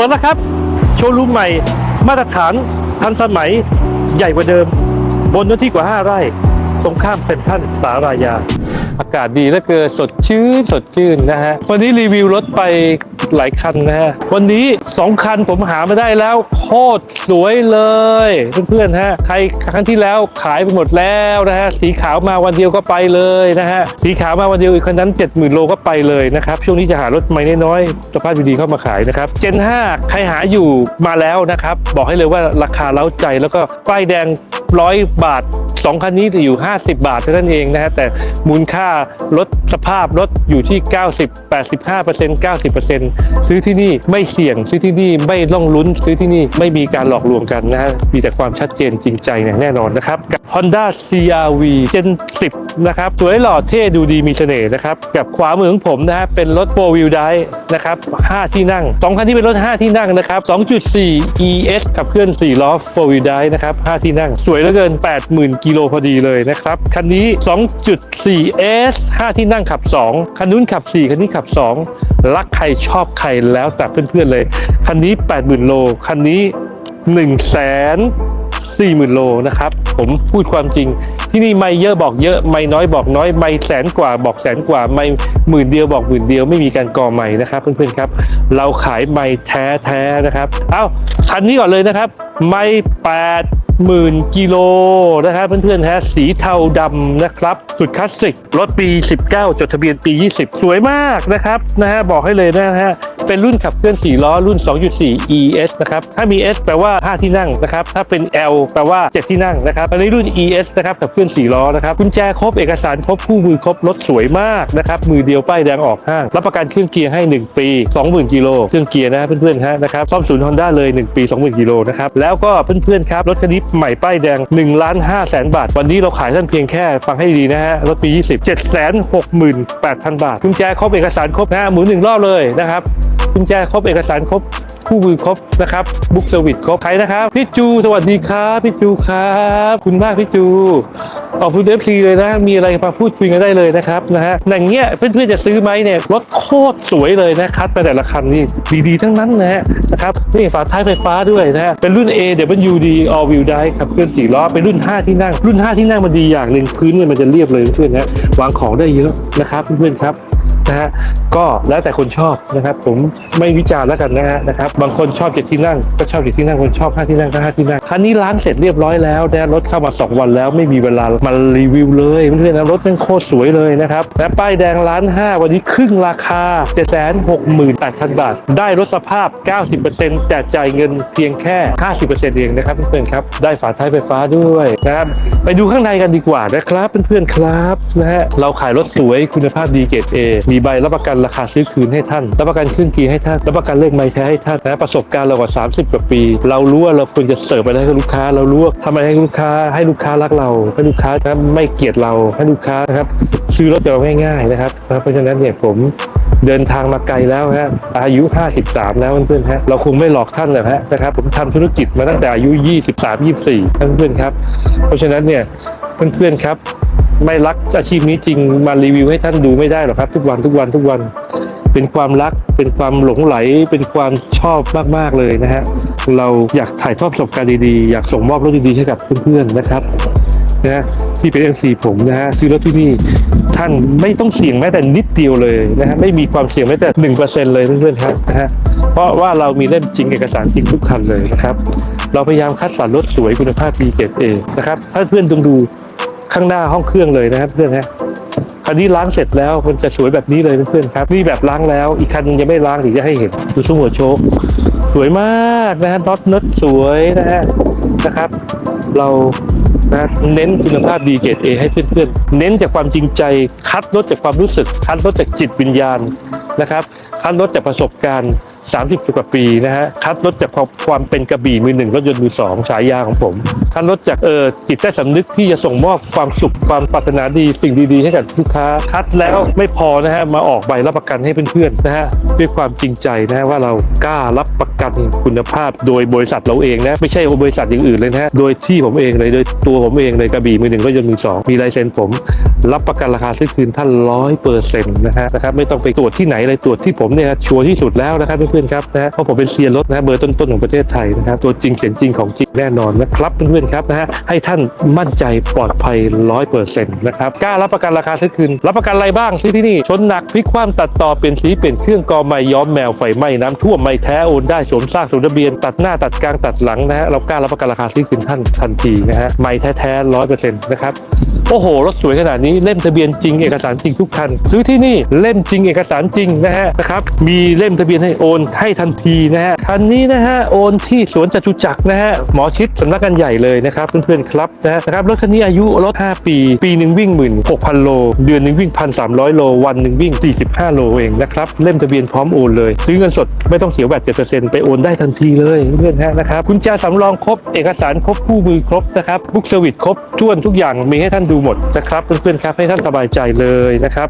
ปิดแล้วครับ โชว์รูมใหม่ มาตรฐานทันสมัยใหญ่กว่าเดิม บนเนื้อที่กว่า 5 ไร่ ตรงข้ามเซ็นทรัลสารายา อากาศดีและเกินสดชื่นสดชื่นนะฮะ วันนี้รีวิวรถไป หลายคันนะฮะวันนี้ 2 คันผมหามาได้แล้ว โคตรสวยเลยเพื่อนๆฮะใครครั้งที่แล้วขายไปหมดแล้วนะฮะสีขาวมาวันเดียวก็ไปเลยนะฮะสีขาวมาวันเดียวอีกคันนั้น 70,000 โลก็ไปเลยนะครับช่วงนี้จะหารถใหม่น้อยๆสภาพดีๆเข้ามาขายนะครับ Gen 5ใครหาอยู่มาแล้วนะครับบอกให้เลยว่าราคาเล้าใจแล้วก็ป้ายแดง ร้อยบาทสองคันนี้จะอยู่ 50 บาทเท่านั้นเองนะฮะแต่มูลค่ารถสภาพรถอยู่ที่ 90 85% 90%ซื้อที่นี่ไม่เสี่ยง ซื้อที่นี่ไม่ต้องลุ้น ซื้อที่นี่ไม่มีการหลอกลวงกันนะฮะมีแต่ความชัดเจนจริงใจเนี่ยแน่นอนนะครับกับ Honda CRV Gen 10 นะครับสวยหล่อเท่ดูดีมีเสน่ห์นะครับกับขวามือของผมนะฮะเป็นรถ4 wheel drive นะครับ 5 ที่นั่งสองคันที่เป็นรถ 5 ที่นั่งนะครับ 2.4 ES ขับเคลื่อน 4 ล้อ4 wheel drive นะครับ 5 ที่นั่งสวยเหลือเกิน 80,000 กิโลพอดีเลยนะครับ คันนี้ 2.4 S 5 ที่นั่งขับ 2 คันนู้นขับ 4 คันนี้ขับ 2 รักใครชอบใครแล้วแต่เพื่อนๆเลย คันนี้ 80,000 โล คันนี้1แสนสี่หมื่นโลนะครับ ผมพูดความจริง ที่นี่ไม่เยอะบอกเยอะไม่น้อยบอกน้อยไม่แสนกว่าบอกแสนกว่าไม่หมื่นเดียวบอกหมื่นเดียวไม่มีการก่อใหม่นะครับเพื่อนๆครับ เราขายไม่แท้แท้ๆนะครับ เอ้าคันนี้ก่อนเลยนะครับ ไม่แปด หมื่นกิโลนะครับเพื่อนๆฮะสีเทาดำนะครับ สุดคลาสสิกรถปี 19 จดทะเบียนปี 20 สวยมากนะครับนะฮะบอกให้เลยนะฮะเป็นรุ่นขับเคลื่อน4ล้อรุ่น 2.4 ES นะครับถ้ามี S แปลว่า 5 ที่นั่งนะครับถ้าเป็น L แปลว่า 7 ที่นั่งนะครับอันนี้รุ่น ES นะครับขับเคลื่อน4ล้อนะครับกุญแจครบเอกสารครบคู่มือครบรถสวยมากนะครับมือเดียวป้ายแดงออกห้างรับประกันเครื่องเกียร์ให้ 1 ปี 20,000กิโลเครื่องเกียร์นะเพื่อนๆฮะนะครับซ่อมศูนย์ฮอนด้าเลย 1 ปี 20,000กิโลนะครับแล้วก็เพื่อนๆครับรถคันนี้ใหม่ป้ายแดง1ล้าน5แสนบาท วันนี้เราขายท่านเพียงแค่ฟังให้ดีนะฮะ รถปี 20 768,000 บาทกุญแจครบเอกสารครบนะฮะหมุนหนึ่งรอบเลยนะครับกุญแจครบเอกสารครบ คู่มือครบนะครับบุ๊กเซอร์วิสครบใครนะครับพี่จูสวัสดีครับพี่จูครับคุณมากพี่จูขอบคุณเอฟซีเลยนะ มีอะไรมาพูดคุยกันได้เลยนะครับนะฮะอย่างเงี้ยเพื่อนๆจะซื้อไหมเนี่ยรถโคตรสวยเลยนะคัดไปแต่ละคันนี่ดีๆทั้งนั้นนะฮะนะครับนี่ฝาท้ายไฟฟ้าด้วยนะฮะเป็นรุ่น AWD All Wheel Drive ขับเคลื่อนสี่ล้อเป็นรุ่น 5 ที่นั่ง รุ่น 5 ที่นั่งมันดีอย่างหนึ่งพื้นเนี่ยมันจะเรียบเลยเพื่อนๆนะวางของได้เยอะนะครับเพื่อนๆครับ นะฮะก็แล้วแต่คนชอบนะครับ ผมไม่วิจารณ์แล้วกันนะฮะนะครับบางคนชอบเจ็ดที่นั่งก็ชอบเจ็ดที่นั่งคนชอบห้าที่นั่งก็ห้าที่นั่งคันนี้ล้างเสร็จเรียบร้อยแล้วนะรถเข้ามาสองวันแล้วไม่มีเวลามารีวิวเลยเพื่อนๆนะรถมันโคตรสวยเลยนะครับและป้ายแดงล้านห้าวันนี้ครึ่งราคาเจ็ดแสนหกหมื่นแปดพันบาท ได้รถสภาพ 90%แต่จ่ายเงินเพียงแค่ 50%เองนะครับเพื่อนๆครับได้ฝาท้ายไฟฟ้าด้วยนะครับไปดูข้างในกันดีกว่านะครับเพื่อนๆครับนะฮะเราขายรถสวยคุณภาพดีเกรด A มีใบรับประกันราคาซื้อคืนให้ท่าน รับประกันเครื่องกีร์ให้ท่าน รับประกันเลขไม้แท้ให้ท่านนะประสบการณ์เรากว่า 30 กว่าปี เรารู้ว่าเราควรจะเสิร์ฟอะไรให้ลูกค้า เรารู้ว่าทำอะไรให้ลูกค้า ให้ลูกค้ารักเรา ให้ลูกค้านะไม่เกลียดเรา ให้ลูกค้านะครับซื้อรถเราง่ายๆนะครับ เพราะฉะนั้นเนี่ยผมเดินทางมาไกลแล้วฮะอายุ 53 แล้วเพื่อนๆฮะเราคงไม่หลอกท่านหรอกฮะนะครับผมทำธุรกิจมาตั้งแต่อายุ 23 24ท่านเพื่อนๆครับ เพราะฉะนั้นเนี่ยเพื่อนๆครับ ไม่รักอาชีพนี้จริงมารีวิวให้ท่านดูไม่ได้หรอกครับ ทุกวันทุกวันทุกวัน เป็นความรัก เป็นความหลงไหล เป็นความชอบมากๆเลยนะฮะ เราอยากถ่ายทอดประสบการณ์ดีๆ อยากส่งมอบรถดีๆให้กับเพื่อนๆนะครับนะฮะที่เป็นเอซีผมนะฮะซื้อรถที่นี่ท่านไม่ต้องเสี่ยงแม้แต่นิดเดียวเลยนะฮะไม่มีความเสี่ยงแม้แต่หนึ่งเปอร์เซ็นเลยเพื่อนๆครับนะฮะเพราะว่าเรามีเล่มจริงเอกสารจริงทุกคันเลยนะครับ เราพยายามคัดสรรรถสวยคุณภาพดีเกรดเอนะครับถ้าเพื่อนต้องดู ข้างหน้าห้องเครื่องเลยนะครับเพื่อนฮะคันนี้ล้างเสร็จแล้วมันจะสวยแบบนี้เลยเพื่อนๆครับนี่แบบล้างแล้ว อีกคันนึงยังไม่ล้างถึงจะให้เห็นดูช่วงหัวโชคสวยมากนะฮะน็อตเน็ตสวยนะฮะนะครับ เรานะเน้นคุณภาพดีเกรดเอให้เพื่อนๆ เน้นจากความจริงใจ คัดลดจากความรู้สึก คัดลดจากจิตวิญญาณนะครับ คัดลดจากประสบการณ์ 30กว่าปีนะฮะคัดลดจากความเป็นกระบี่มือหนึ่งรถยนต์มือสองฉายาของผมคัดลดจากเออจิตใต้สำนึกที่จะส่งมอบความสุขความปรารถนาดีสิ่งดีๆ ให้กับลูกค้าคัดแล้วไม่พอนะฮะมาออกใบรับประกันให้เพื่อนๆนะฮะด้วยความจริงใจนะฮะว่าเรากล้ารับประกันคุณภาพ โดยบริษัทเราเองนะไม่ใช่บริษัทอย่างอื่นเลยนะฮะโดยที่ผมเองเลยโดยตัวผมเองเลยกระบี่มือหนึ่งรถยนต์มือสองมีลายเซ็นผม รับประกันราคาซื้อคืนท่านร้อยเปอร์เซ็นต์นะฮะนะครับไม่ต้องไปตรวจที่ไหนเลยตรวจที่ผมเนี่ยชัวร์ที่สุดแล้วนะครับเพื่อนๆครับนะฮะเพราะผมเป็นเซียนรถนะเบอร์ต้นๆของประเทศไทยนะครับตัวจริงเสียงจริงของจริงแน่นอนนะครับเพื่อนๆครับนะฮะให้ท่านมั่นใจปลอดภัยร้อยเปอร์เซ็นต์นะครับกล้ารับประกันราคาซื้อคืนรับประกันอะไรบ้างซื้อที่นี่ชนหนักพลิกคว่ำตัดต่อเปลี่ยนสีเปลี่ยนเครื่องกอใหม่ย้อมแมวไฟไหม้น้ำท่วมไม่แท้โอนได้สวมซากสมทะเบียนตัดหน้าตัดกลางตัดหลังนะฮะเรากล้ารับประกันราคาซื้อคืนท่านทันทีนะฮะไม่แท้ๆร้อยเปอร์เซ็นต์นะครับโอ้โหรถสวยขนาดนี้เล่มทะเบียนจริงเอกสารจริงทุกคัน ซื้อที่นี่เล่มจริงเอกสารจริงนะฮะนะครับมีเล่มทะเบียนให้โอนให้ทันทีนะฮะคันนี้นะฮะโอนที่สวนจตุจักรนะฮะหมอชิดสำนักงานใหญ่เลยนะครับเพื่อนๆครับนะฮะนะครับรถคันนี้อายุรถ 5 ปี ปีหนึ่งวิ่งหมื่นหกพันโล เดือนหนึ่งวิ่งพันสามร้อยโล วันหนึ่งวิ่ง 45 โลเองนะครับเล่มทะเบียนพร้อมโอนเลย ซื้อเงินสดไม่ต้องเสียแวด7%ไปโอนได้ทันทีเลยเพื่อนๆฮะนะครับกุญแจสำรองครบเอกสารครบคู่มือครบนะครับบุ๊กเซอร์วิสครบท้วนทุกอย่างมีให้ท่านดูหมดนะครับเพื่อนๆครับให้ท่านสบายใจเลยนะครับ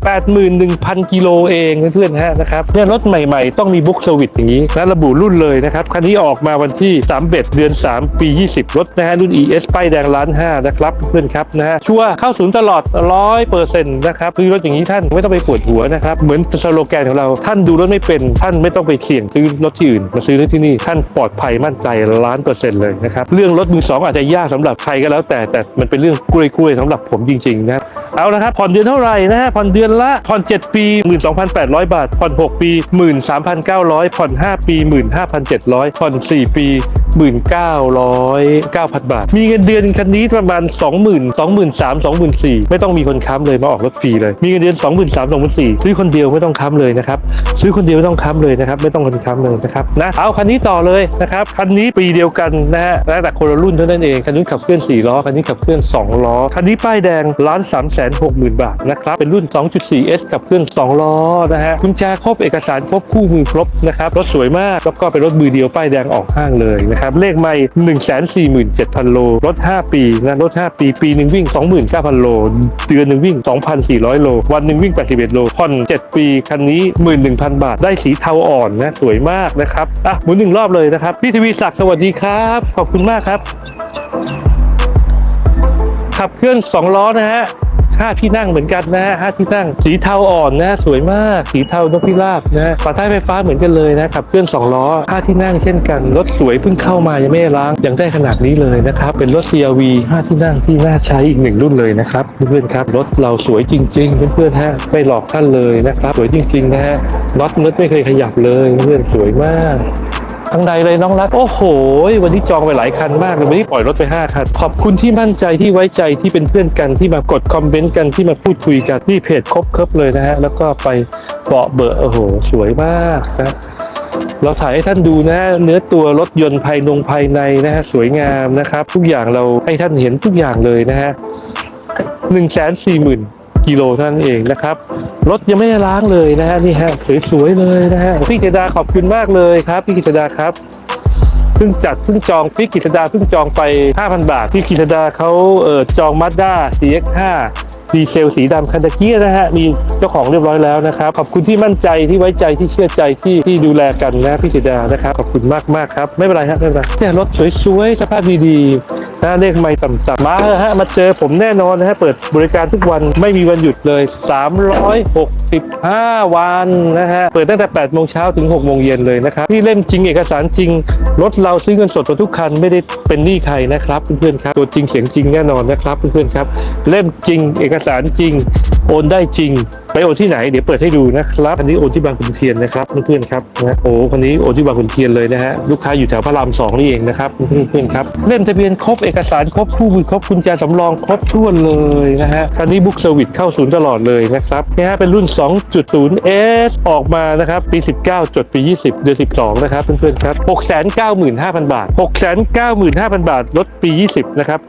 81,000 กิโลเองเพื่อนๆฮะนะครับเนี่ยรถใหม่ๆ ต้องมีบุ๊กเซอร์วิสอย่างนี้และระบุรุ่นเลยนะครับคันนี้ออกมาวันที่3เบ็ดเดือน 3 ปี 20 รถนะฮะรุ่น ES ป้ายแดงล้านห้านะครับเพื่อนครับนะฮะชัวร์เข้าศูนย์ตลอด 100เปอร์เซ็นต์นะครับซื้อรถอย่างนี้ท่านไม่ต้องไปปวดหัวนะครับเหมือนสโลแกนของเราท่านดูรถไม่เป็นท่านไม่ต้องไปเสี่ยงซื้อรถที่อื่นมาซื้อรถที่นี่ท่านปลอดภัยมั่นใจล้านเปอร์เซ็นต์เลยนะครับเรื่องรถมือสองอาจจะยากสำหรับใครก็แล้วแต่แต่มันเป็นเรื่องกล้วยๆสำหรับผมจริงๆนะครับเอาละครับผ่อนเดือนเท่าไหร่นะฮะผ่อนเดือนละผ่อน 7 ปี 12,800 บาท ผ่อน 6 ปี 13,900 ผ่อน 5 ปี 15,700 ผ่อน 4 ปี 1,900 9,000 บาท มีเงินเดือนคันนี้ประมาณ 20,000 23,000 24,000 ไม่ต้องมีคนค้ำเลยมาออกรถฟรีเลย มีเงินเดือน 23,000 24,000 ซื้อคนเดียวไม่ต้องค้ำเลยนะครับ ซื้อคนเดียวไม่ต้องค้ำเลยนะครับ ไม่ต้องคนค้ำเลยนะครับนะ เอาคันนี้ต่อเลยนะครับ คันนี้ปีเดียวกันนะฮะแต่คนละรุ่นเท่านั้นเอง คันนี้ขับเคลื่อน 4 ล้อ คันนี้ขับเคลื่อน 2 ล้อ คันนี้ป้ายแดงล้าน3 6 0 0 0 0 บาทนะครับ เป็นรุ่น 2.4S ขับเคลื่อน2ล้อนะฮะกุญแจครบเอกสารครบคู่มือครบนะครับรถสวยมากแล้วก็เป็นรถมือเดียวป้ายแดงออกห้างเลยนะครับเลขไม่147,000 โล รถ 5 ปีนะรถ 5 ปี ปีหนึ่งวิ่ง 29,000 โล เดือนหนึ่งวิ่ง 2,400 โล วันหนึ่งวิ่ง 81 โลผ่อน7 ปีคันนี้ 11,000 บาท ได้สีเทาอ่อนนะสวยมากนะครับอะหมุนหนึ่งรอบเลยนะครับพี่ทวีศักดิ์สวัสดีครับ ขอบคุณมากครับขับเคลื่อน2ล้อนะฮะ ห้าที่นั่งเหมือนกันนะฮะห้าที่นั่ง สีเทาอ่อนนะสวยมาก สีเทานกพิราบนะฝาท้ายไฟฟ้าเหมือนกันเลยนะขับเคลื่อน2ล้อห้าที่นั่งเช่นกัน รถสวยเพิ่งเข้ามายังไม่ล้างยังได้ขนาดนี้เลยนะครับเป็นรถ CRV 5 ที่นั่งที่น่าใช้อีกหนึ่งรุ่นเลยนะครับเพื่อนๆครับรถเราสวยจริงๆเพื่อนๆฮะไม่หลอกท่านเลยนะครับสวยจริงๆนะฮะน็อตเน็ตไม่เคยขยับเลยเพื่อนสวยมาก ข้างในเลยน้องรัก โอ้โห วันนี้จองไปหลายคันมากเลยวันนี้ปล่อยรถไป 5 คัน ขอบคุณที่มั่นใจที่ไว้ใจที่เป็นเพื่อนกันที่มากดคอมเมนต์กันที่มาพูดคุยกันนี่เพจครบครบเลยนะฮะ แล้วก็ไปเบาะเบอร์โอ้โห สวยมากนะเราถ่ายให้ท่านดูนะฮะเนื้อตัวรถยนต์ภายนงภายในนะฮะสวยงามนะครับ ทุกอย่างเราให้ท่านเห็นทุกอย่างเลยนะฮะหนึ่งแสนสี่หมื่น กิโลท่านเองนะครับ รถยังไม่ได้ล้างเลยนะฮะนี่ฮะสวยๆเลยนะฮะพี่กิตดาขอบคุณมากเลยครับพี่กิตดาครับเพิ่งจัดเพิ่งจองพี่กิตดาเพิ่งจองไป 5,000 บาทพี่กิตดาเขาเออจองมาด้า CX5 ดีเซลสีดำคันตะเกียนะฮะ มีเจ้าของเรียบร้อยแล้วนะครับ ขอบคุณที่มั่นใจที่ไว้ใจที่เชื่อใจที่ที่ดูแลกันนะพี่กิดานะครับ ขอบคุณมากมากครับ ไม่เป็นไรฮะไม่เป็นไรเนี่ยรถสวยๆสภาพดีๆนะเลขไม่ต่ำๆมาเถอะฮะมาเจอผมแน่นอนนะฮะเปิดบริการทุกวันไม่มีวันหยุดเลย 365 วันนะฮะเปิดตั้งแต่8โมงเช้าถึง6โมงเย็นเลยนะครับนี่เล่มจริงเอกสารจริงรถเราซื้อเงินสดมาทุกคันไม่ได้เป็นหนี้ใครนะครับเพื่อนๆครับตัวจริงเสียงจริงแน่นอนนะครับเพื่อนๆครับเล่มจริงเอกสารจริง โอนได้จริง ไปโอนที่ไหนเดี๋ยวเปิดให้ดูนะครับอันนี้โอนที่บางขุนเทียนนะครับเพื่อนๆครับนะโอ้คนนี้โอนที่บางขุนเทียนเลยนะฮะลูกค้าอยู่แถวพระรามสองนี่เองนะครับเพื่อนๆครับเล่มทะเบียนครบเอกสารครบคู่มือครบกุญแจสำรองครบถ้วนเลยนะฮะคันนี้บุ๊กเซอร์วิสเข้าศูนย์ตลอดเลยนะครับนี่ฮะเป็นรุ่น 2.0S ออกมานะครับปี 19 จดปี 20 เดือน 12 นะครับเพื่อนๆครับ 695,000 บาท 695,000 บาทลดปี 20 นะครับ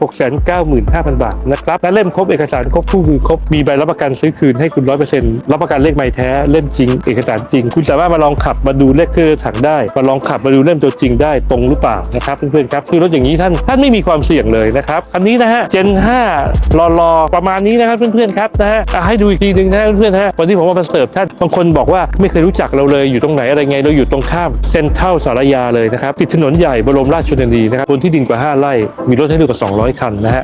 695,000 บาทนะครับและเล่มครบเอกสารครบคู่มือครบมีใบรับประกันซื้อคืนให้คุณ100%รับประกันเลขไม้แท้เล่มจริง เอกสารจริง คุณสามารถมาลองขับมาดูเลขเครื่องถังได้ มาลองขับมาดูเล่มตัวจริงได้ตรงหรือเปล่านะครับเพื่อนๆครับคือรถอย่างนี้ท่านท่านไม่มีความเสี่ยงเลยนะครับอันนี้นะฮะ Gen 5รอรอประมาณนี้นะครับเพื่อนๆครับนะฮะให้ดูอีกทีหนึ่งนะเพื่อนๆฮะวันที่ผมมาเสิร์ฟท่านบางคนบอกว่าไม่เคยรู้จักเราเลยอยู่ตรงไหนอะไรไงเราอยู่ตรงข้ามเซ็นทรัลสารยาเลยนะครับติดถนนใหญ่บรมราชชนนีนะครับบนที่ดินกว่า 5 ไร่มีรถให้ดูกว่า 200 คันนะฮะ